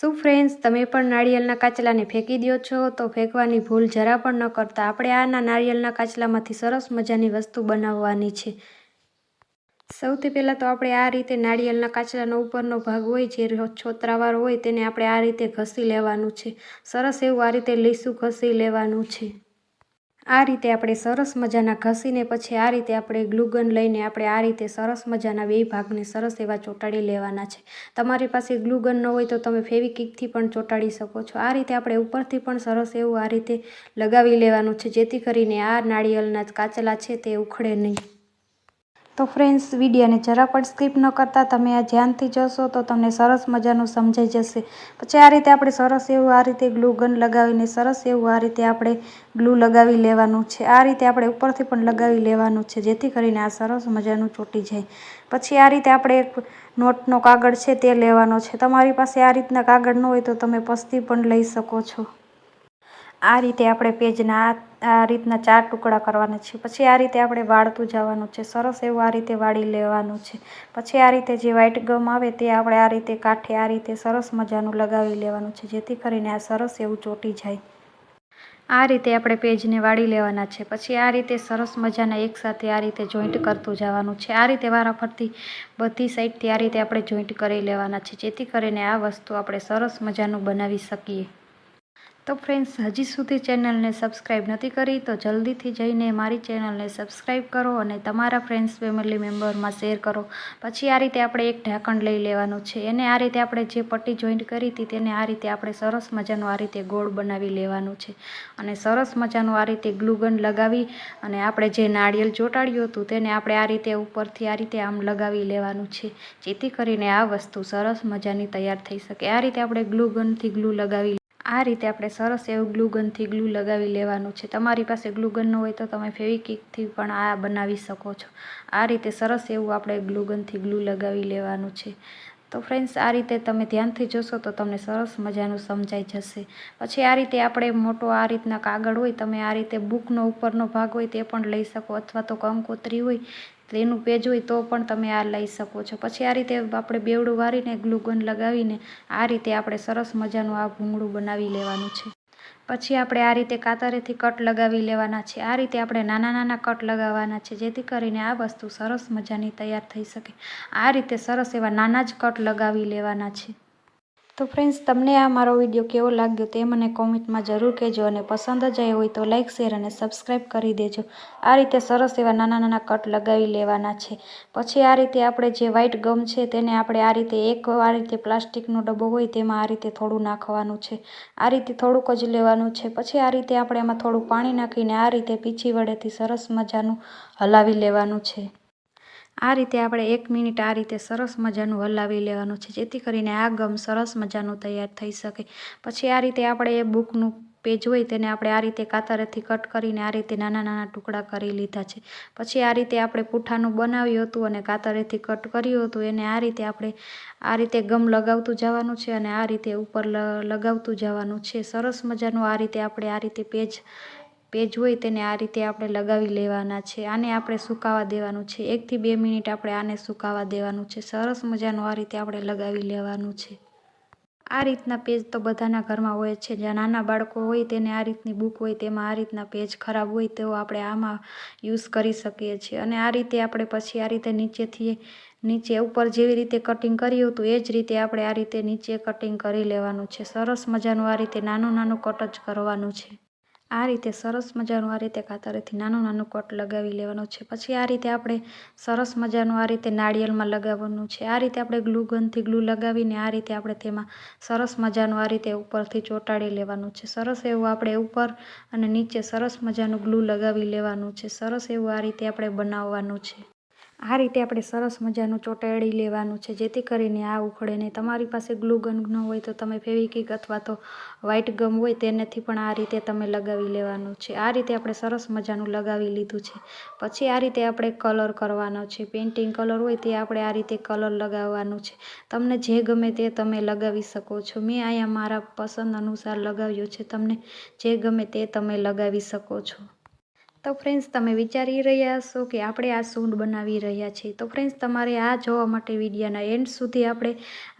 શું ફ્રેન્ડ્સ તમે પણ નારિયેળના કાચલાને ફેંકી દો છો? તો ફેંકવાની ભૂલ જરા પણ ન કરતા. આપણે આના નારિયેળના કાચલામાંથી સરસ મજાની વસ્તુ બનાવવાની છે. સૌથી પહેલાં તો આપણે આ રીતે નારિયેળના કાચલાનો ઉપરનો ભાગ હોય, જે છોતરાવાળો હોય, તેને આપણે આ રીતે ઘસી લેવાનું છે. સરસ એવું આ રીતે લીસું ઘસી લેવાનું છે. આ રીતે આપણે સરસ મજાના ઘસીને પછી આ રીતે આપણે ગ્લુગન લઈને આપણે આ રીતે સરસ મજાના બે ભાગને સરસ એવા ચોંટાડી લેવાના છે. તમારી પાસે ગ્લુગન ન હોય તો તમે ફેવિકિકથી પણ ચોંટાડી શકો છો. આ રીતે આપણે ઉપરથી પણ સરસ એવું આ રીતે લગાવી લેવાનું છે, જેથી કરીને આ નાળિયેરના કાચલા છે તે ઉખડે નહીં. તો ફ્રેન્ડ્સ વિડીયોને જરા પણ સ્કીપ ન કરતા. તમે આ ધ્યાનથી જોશો તો તમને સરસ મજાનું સમજાઈ જશે. પછી આ રીતે આપણે સરસ એવું આ રીતે ગ્લુ ગન લગાવીને, સરસ એવું આ રીતે આપણે ગ્લુ લગાવી લેવાનું છે. આ રીતે આપણે ઉપરથી પણ લગાવી લેવાનું છે, જેથી કરીને આ સરસ મજાનું ચોંટી જાય. પછી આ રીતે આપણે એક નોટનો કાગળ છે તે લેવાનો છે. તમારી પાસે આ રીતના કાગળ ન હોય તો તમે પસ્તી પણ લઈ શકો છો. આ રીતે આપણે પેજના આ રીતના ચાર ટુકડા કરવાના છે પછી આ રીતે આપણે વાળતું જવાનું છે સરસ એવું આ રીતે વાળી લેવાનું છે પછી આ રીતે જે વ્હાઇટ ગમ આવે તે આપણે આ રીતે કાંઠે આ રીતે સરસ મજાનું લગાવી લેવાનું છે જેથી કરીને આ સરસ એવું ચોંટી જાય આ રીતે આપણે પેજને વાળી લેવાના છે પછી આ રીતે સરસ મજાના એકસાથે આ રીતે જોઈન્ટ કરતું જવાનું છે આ રીતે વારાફરતી બધી સાઈડથી આ રીતે આપણે જોઈન્ટ કરી લેવાના છે જેથી કરીને આ વસ્તુ આપણે સરસ મજાનું બનાવી શકીએ તો ફ્રેન્ડ્સ હજી સુધી ચેનલને સબસ્ક્રાઈબ નથી કરી તો જલ્દીથી જઈને મારી ચેનલને સબસ્ક્રાઈબ કરો અને તમારા ફ્રેન્ડ્સ ફેમિલી મેમ્બરમાં શેર કરો. પછી આ રીતે આપણે એક ઢાંકણ લઈ લેવાનું છે. એને આ રીતે આપણે જે પટ્ટી જોઈન્ટ કરી હતી તેને આ રીતે આપણે સરસ મજાનું આ રીતે ગોળ બનાવી લેવાનું છે. અને સરસ મજાનું આ રીતે ગ્લુગન લગાવી અને આપણે જે નાળિયેર ચોંટાડ્યું હતું તેને આપણે આ રીતે ઉપરથી આ રીતે આમ લગાવી લેવાનું છે. જેથી કરીને આ વસ્તુ સરસ મજાની તૈયાર થઈ શકે. આ રીતે આપણે ગ્લુગનથી ગ્લુ લગાવી આ રીતે આપણે સરસ એવું ગ્લુગનથી ગ્લુ લગાવી લેવાનું છે. તમારી પાસે ગ્લુગન હોય તો તમે ફેવિકિકથી પણ આ બનાવી શકો છો. આ રીતે સરસ એવું આપણે ગ્લુગનથી ગ્લુ લગાવી લેવાનું છે. તો ફ્રેન્ડ્સ, આ રીતે તમે ધ્યાનથી જોશો તો તમને સરસ મજાનું સમજાઈ જશે. પછી આ રીતે આપણે મોટો આ રીતના કાગળ હોય, તમે આ રીતે બુકનો ઉપરનો ભાગ હોય તે પણ લઈ શકો અથવા તો કંકોત્રી હોય તેનું પેજ હોય તો પણ તમે આ લઈ શકો છો. પછી આ રીતે આપણે બેવડું વારીને ગ્લુગન લગાવીને આ રીતે આપણે સરસ મજાનું આ ભૂંગળું બનાવી લેવાનું છે. પછી આપણે આ રીતે કાતરેથી કટ લગાવી લેવાના છે. આ રીતે આપણે નાના નાના કટ લગાવવાના છે, જેથી કરીને આ વસ્તુ સરસ મજાની તૈયાર થઈ શકે. આ રીતે સરસ એવા નાના જ કટ લગાવી લેવાના છે. તો ફ્રેન્ડ્સ તમને આ મારો વીડિયો કેવો લાગ્યો તે મને કોમેન્ટમાં જરૂર કહેજો અને પસંદ જ આવ્યો હોય તો લાઇક શેર અને સબસ્ક્રાઈબ કરી દેજો. આ રીતે સરસ એવા નાના નાના કટ લગાવી લેવાના છે. પછી આ રીતે આપણે જે વ્હાઇટ ગમ છે તેને આપણે આ રીતે એક આ રીતે પ્લાસ્ટિકનો ડબ્બો હોય તેમાં આ રીતે થોડું નાખવાનું છે. આ રીતે થોડુંક જ લેવાનું છે. પછી આ રીતે આપણે એમાં થોડું પાણી નાખીને આ રીતે પીછી વડેથી સરસ મજાનું હલાવી લેવાનું છે. આ રીતે આપણે એક મિનિટ આ રીતે સરસ મજાનું હલાવી લેવાનું છે જેથી કરીને આ ગમ સરસ મજાનું તૈયાર થઈ શકે પછી આ રીતે આપણે એ બુકનું પેજ હોય તેને આપણે આ રીતે કાતરેથી કટ કરીને આ રીતે નાના નાના ટુકડા કરી લીધા છે પછી આ રીતે આપણે પૂઠાનું બનાવ્યું હતું અને કાતરેથી કટ કર્યું હતું એને આ રીતે આપણે આ રીતે ગમ લગાવતું જવાનું છે અને આ રીતે ઉપર લગાવતું જવાનું છે સરસ મજાનું આ રીતે આપણે આ રીતે પેજ પેજ હોય તેને આ રીતે આપણે લગાવી લેવાના છે. આને આપણે સુકાવા દેવાનું છે. એકથી બે મિનિટ આપણે આને સુકાવા દેવાનું છે. સરસ મજાનું આ રીતે આપણે લગાવી લેવાનું છે. આ રીતના પેજ તો બધાના ઘરમાં હોય છે. જ્યાં નાના બાળકો હોય તેને આ રીતની બુક હોય તેમાં આ રીતના પેજ ખરાબ હોય તો આપણે આમાં યુઝ કરી શકીએ છીએ. અને આ રીતે આપણે પછી આ રીતે નીચેથી નીચે ઉપર જેવી રીતે કટિંગ કર્યું હતું એ જ રીતે આપણે આ રીતે નીચે કટિંગ કરી લેવાનું છે. સરસ મજાનું આ રીતે નાનું નાનું કટ જ કરવાનું છે. આ રીતે સરસ મજાનું આ રીતે કાતરેથી નાનું નાનું કટ લગાવી લેવાનું છે. પછી આ રીતે આપણે સરસ મજાનું આ રીતે નાળિયેરમાં લગાવવાનું છે. આ રીતે આપણે ગ્લુ ગનથી ગ્લુ લગાવીને આ રીતે આપણે તેમાં સરસ મજાનું આ રીતે ઉપરથી ચોંટાડી લેવાનું છે. સરસ એવું આપણે ઉપર અને નીચે સરસ મજાનું ગ્લુ લગાવી લેવાનું છે. સરસ એવું આ રીતે આપણે બનાવવાનું છે. આ રીતે આપણે સરસ મજાનું ચોંટાડી લેવાનું છે, જેથી કરીને આ ઉખડે નહીં તમારી પાસે ગ્લુ ગન ન હોય તો તમે ફેવિકિક અથવા તો વ્હાઇટ ગમ હોય તેનેથી પણ આ રીતે તમે લગાવી લેવાનું છે. આ રીતે આપણે સરસ મજાનું લગાવી લીધું છે. પછી આ રીતે આપણે કલર કરવાનો છે. પેઇન્ટિંગ કલર હોય તે આપણે આ રીતે કલર લગાવવાનું છે. તમને જે ગમે તે તમે લગાવી શકો છો. મેં અહીંયા મારા પસંદ અનુસાર લગાવ્યો છે. તમને જે ગમે તે તમે લગાવી શકો છો. તો ફ્રેન્ડ્સ તમે વિચારી રહ્યા હશો કે આપણે આ સૂંઢ બનાવી રહ્યા છીએ. તો ફ્રેન્ડ્સ તમારે આ જોવા માટે વિડીયાના એન્ડ સુધી આપણે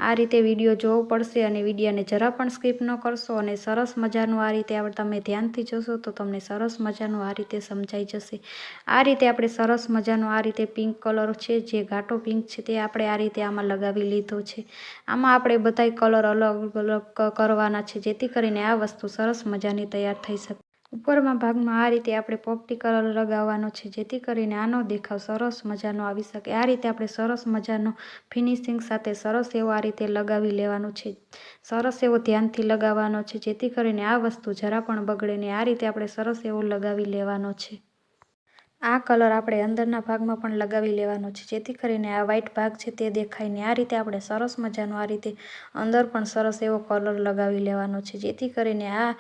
આ રીતે વીડિયો જોવો પડશે અને વિડીયાને જરા પણ સ્કીપ ન કરશો અને સરસ મજાનું આ રીતે આપણે તમે ધ્યાનથી જોશો તો તમને સરસ મજાનું આ રીતે સમજાઈ જશે. આ રીતે આપણે સરસ મજાનો આ રીતે પિંક કલર છે, જે ઘાટો પિંક છે, તે આપણે આ રીતે આમાં લગાવી લીધો છે. આમાં આપણે બધાય કલર અલગ અલગ કરવાના છે, જેથી કરીને આ વસ્તુ સરસ મજાની તૈયાર થઈ શકે. ઉપરમાં ભાગમાં આ રીતે આપણે પોપટી કલર લગાવવાનો છે, જેથી કરીને આનો દેખાવ સરસ મજાનો આવી શકે. આ રીતે આપણે સરસ મજાનો ફિનિશિંગ સાથે સરસ એવો આ રીતે લગાવી લેવાનો છે. સરસ એવો ધ્યાનથી લગાવવાનો છે, જેથી કરીને આ વસ્તુ જરા પણ બગડે ને આ રીતે આપણે સરસ એવો લગાવી લેવાનો છે. આ કલર આપણે અંદરના ભાગમાં પણ લગાવી લેવાનો છે, જેથી કરીને આ વ્હાઇટ ભાગ છે તે દેખાય ને આ રીતે આપણે સરસ મજાનો આ રીતે અંદર પણ સરસ એવો કલર લગાવી લેવાનો છે, જેથી કરીને આ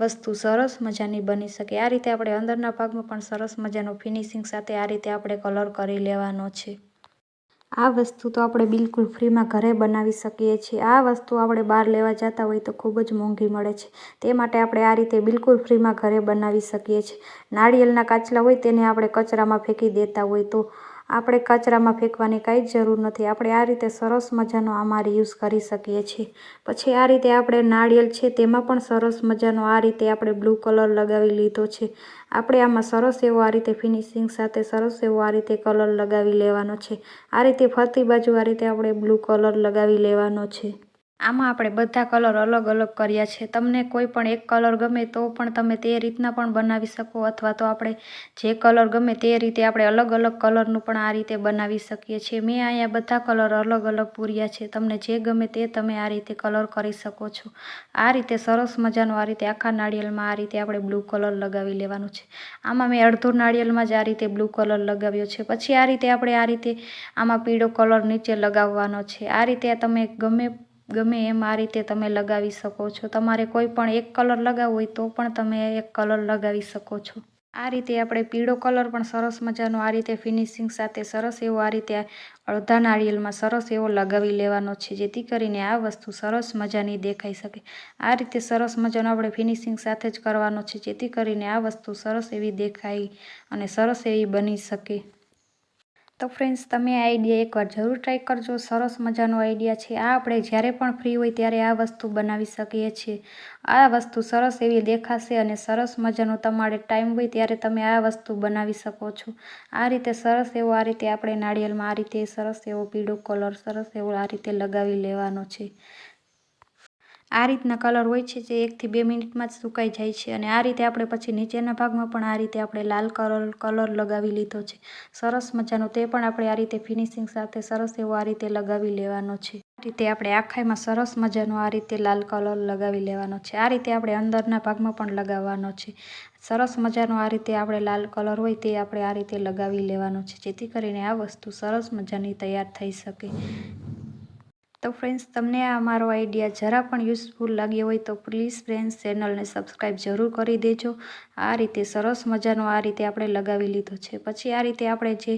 વસ્તુ સરસ મજાની બની શકે. આ રીતે આપણે અંદરના ભાગમાં પણ સરસ મજાનો ફિનિશિંગ સાથે આ રીતે આપણે કલર કરી લેવાનો છે. આ વસ્તુ તો આપણે બિલકુલ ફ્રીમાં ઘરે બનાવી શકીએ છીએ. આ વસ્તુ આપણે બહાર લેવા જતા હોય તો ખૂબ જ મોંઘી મળે છે. તે માટે આપણે આ રીતે બિલકુલ ફ્રીમાં ઘરે બનાવી શકીએ છીએ. નાળિયેરના કાચલા હોય તેને આપણે કચરામાં ફેંકી દેતા હોય તો આપણે કચરામાં ફેંકવાની કાંઈ જ જરૂર નથી. આપણે આ રીતે સરસ મજાનો આમાં યુઝ કરી શકીએ છીએ. પછી આ રીતે આપણે નાળિયેર છે તેમાં પણ સરસ મજાનો આ રીતે આપણે બ્લુ કલર લગાવી લીધો છે. આપણે આમાં સરસ એવો આ રીતે ફિનિશિંગ સાથે સરસ એવો આ રીતે કલર લગાવી લેવાનો છે. આ રીતે ફરતી બાજુ આ રીતે આપણે બ્લુ કલર લગાવી લેવાનો છે. આમાં આપણે બધા કલર અલગ અલગ કર્યા છે. તમને કોઈ પણ એક કલર ગમે તો પણ તમે તે રીતના પણ બનાવી શકો અથવા તો આપણે જે કલર ગમે તે રીતે આપણે અલગ અલગ કલરનું પણ આ રીતે બનાવી શકીએ છીએ. મેં અહીંયા બધા કલર અલગ અલગ પૂર્યા છે. તમને જે ગમે તે તમે આ રીતે કલર કરી શકો છો. આ રીતે સરસ મજાનું આ રીતે આખા નાળિયેરમાં આ રીતે આપણે બ્લુ કલર લગાવી લેવાનું છે. આમાં મેં અડધો નાળિયેરમાં જ આ રીતે બ્લુ કલર લગાવ્યો છે. પછી આ રીતે આપણે આ રીતે આમાં પીળો કલર નીચે લગાવવાનો છે. આ રીતે તમે ગમે ગમે એમ આ રીતે તમે લગાવી શકો છો. તમારે કોઈ પણ એક કલર લગાવવો હોય તો પણ તમે એક કલર લગાવી શકો છો. આ રીતે આપણે પીળો કલર પણ સરસ મજાનો આ રીતે ફિનિશિંગ સાથે સરસ એવો આ રીતે અડધા નાળિયેરમાં સરસ એવો લગાવી લેવાનો છે, જેથી કરીને આ વસ્તુ સરસ મજાની દેખાઈ શકે. આ રીતે સરસ મજાનો આપણે ફિનિશિંગ સાથે જ કરવાનો છે, જેથી કરીને આ વસ્તુ સરસ એવી દેખાય અને સરસ એવી બની શકે. તો ફ્રેન્ડ્સ તમે આ આઈડિયા એકવાર જરૂર ટ્રાય કરજો. સરસ મજાનો આઈડિયા છે. આ આપણે જ્યારે પણ ફ્રી હોય ત્યારે આ વસ્તુ બનાવી શકીએ છીએ. આ વસ્તુ સરસ એવી દેખાશે અને સરસ મજાનો તમારે ટાઈમ હોય ત્યારે તમે આ વસ્તુ બનાવી શકો છો. આ રીતે સરસ એવો આ રીતે આપણે નાળિયેરમાં આ રીતે સરસ એવો પીળો કલર સરસ એવો આ રીતે લગાવી લેવાનો છે. આ રીતના કલર હોય છે જે એકથી બે મિનિટમાં જ સુકાઈ જાય છે અને આ રીતે આપણે પછી નીચેના ભાગમાં પણ આ રીતે આપણે લાલ કલર કલર લગાવી લીધો છે. સરસ મજાનો તે પણ આપણે આ રીતે ફિનિશિંગ સાથે સરસ એવો આ રીતે લગાવી લેવાનો છે. આ રીતે આપણે આખાઈમાં સરસ મજાનો આ રીતે લાલ કલર લગાવી લેવાનો છે. આ રીતે આપણે અંદરના ભાગમાં પણ લગાવવાનો છે. સરસ મજાનો આ રીતે આપણે લાલ કલર હોય તે આપણે આ રીતે લગાવી લેવાનો છે જેથી કરીને આ વસ્તુ સરસ મજાની તૈયાર થઈ શકે. તો ફ્રેન્ડ્સ તમને આ મારો આઈડિયા જરા પણ યુઝફુલ લાગ્યો હોય તો પ્લીઝ ફ્રેન્ડ્સ ચેનલને સબસ્ક્રાઈબ જરૂર કરી દેજો. આ રીતે સરસ મજાનો આ રીતે આપણે લગાવી લીધો છે. પછી આ રીતે આપણે જે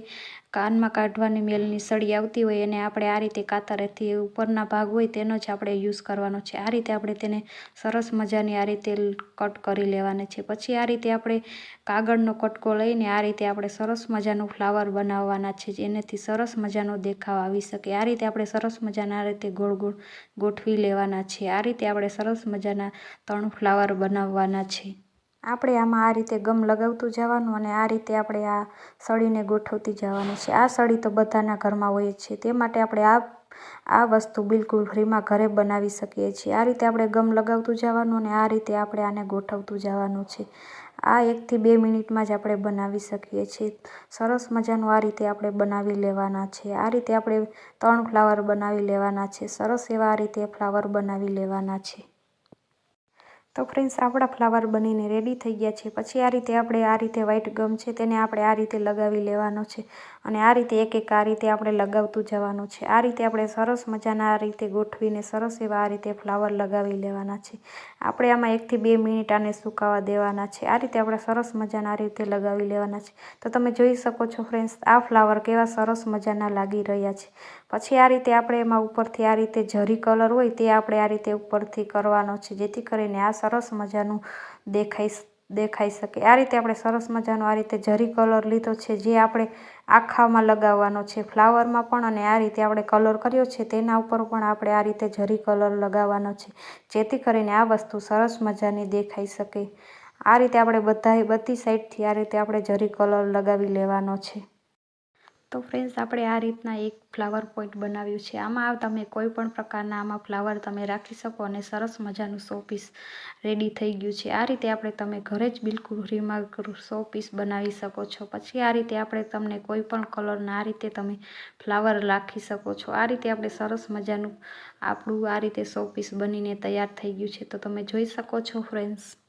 કાનમાં કાઢવાની મેલની સળી આવતી હોય એને આપણે આ રીતે કાતરેથી ઉપરના ભાગ હોય તેનો જ આપણે યુઝ કરવાનો છે. આ રીતે આપણે તેને સરસ મજાની આ રીતે કટ કરી લેવાની છે. પછી આ રીતે આપણે કાગળનો કટકો લઈને આ રીતે આપણે સરસ મજાનું ફ્લાવર બનાવવાના છે એનાથી સરસ મજાનો દેખાવ આવી શકે. આ રીતે આપણે સરસ મજાના આ રીતે ગોળ ગોળ ગોઠવી લેવાના છે. આ રીતે આપણે સરસ મજાના ત્રણ ફ્લાવર બનાવવાના છે. આપણે આમાં આ રીતે ગમ લગાવતું જવાનું અને આ રીતે આપણે આ સળીને ગોઠવતી જવાની છે. આ સળી તો બધાના ઘરમાં હોય જ છે. તે માટે આપણે આ આ વસ્તુ બિલકુલ ફ્રીમાં ઘરે બનાવી શકીએ છીએ. આ રીતે આપણે ગમ લગાવતું જવાનું અને આ રીતે આપણે આને ગોઠવતું જવાનું છે. આ એકથી બે મિનિટમાં જ આપણે બનાવી શકીએ છીએ. સરસ મજાનું આ રીતે આપણે બનાવી લેવાના છે. આ રીતે આપણે ત્રણ ફ્લાવર બનાવી લેવાના છે. સરસ એવા આ રીતે ફ્લાવર બનાવી લેવાના છે. તો ફ્રેન્ડ્સ આપણા ફ્લાવર બનીને રેડી થઈ ગયા છે પછી આ રીતે આપણે આ રીતે વ્હાઇટ ગમ છે તેને આપણે આ રીતે લગાવી લેવાનો છે અને આ રીતે એક એક આ રીતે આપણે લગાવતું જવાનું છે આ રીતે આપણે સરસ મજાના આ રીતે ગોઠવીને સરસ એવા આ રીતે ફ્લાવર લગાવી લેવાના છે આપણે આમાં એકથી બે મિનિટ આને સુકાવા દેવાના છે આ રીતે આપણે સરસ મજાના આ રીતે લગાવી લેવાના છે તો તમે જોઈ શકો છો ફ્રેન્ડ્સ આ ફ્લાવર કેવા સરસ મજાના લાગી રહ્યા છે પછી આ રીતે આપણે એમાં ઉપરથી આ રીતે જરી કલર હોય તે આપણે આ રીતે ઉપરથી કરવાનો છે જેથી કરીને આ સરસ મજાનું દેખાઈ દેખાઈ શકે. આ રીતે આપણે સરસ મજાનો આ રીતે જરી કલર લીધો છે, જે આપણે આખામાં લગાવવાનો છે. ફ્લાવરમાં પણ અને આ રીતે આપણે કલર કર્યો છે, તેના ઉપર પણ આપણે આ રીતે જરી કલર લગાવવાનો છે, જેથી કરીને આ વસ્તુ સરસ મજાની દેખાઈ શકે. આ રીતે આપણે બધા બધી સાઈડથી આ રીતે આપણે જરી કલર લગાવી લેવાનો છે. તો ફ્રેન્ડ્સ આપણે આ રીતના એક ફ્લાવર પોઈન્ટ બનાવ્યું છે. આમાં તમે કોઈ પણ પ્રકારના આમાં ફ્લાવર તમે રાખી શકો અને સરસ મજાનું સો પીસ રેડી થઈ ગયું છે. આ રીતે આપણે તમે ઘરે જ બિલકુલ ફ્રીમાં સો પીસ બનાવી શકો છો. પછી આ રીતે આપણે તમને કોઈ પણ કલરના આ રીતે તમે ફ્લાવર રાખી શકો છો. આ રીતે આપણે સરસ મજાનું આપણું આ રીતે સો પીસ બનીને તૈયાર થઈ ગયું છે. તો તમે જોઈ શકો છો ફ્રેન્ડ્સ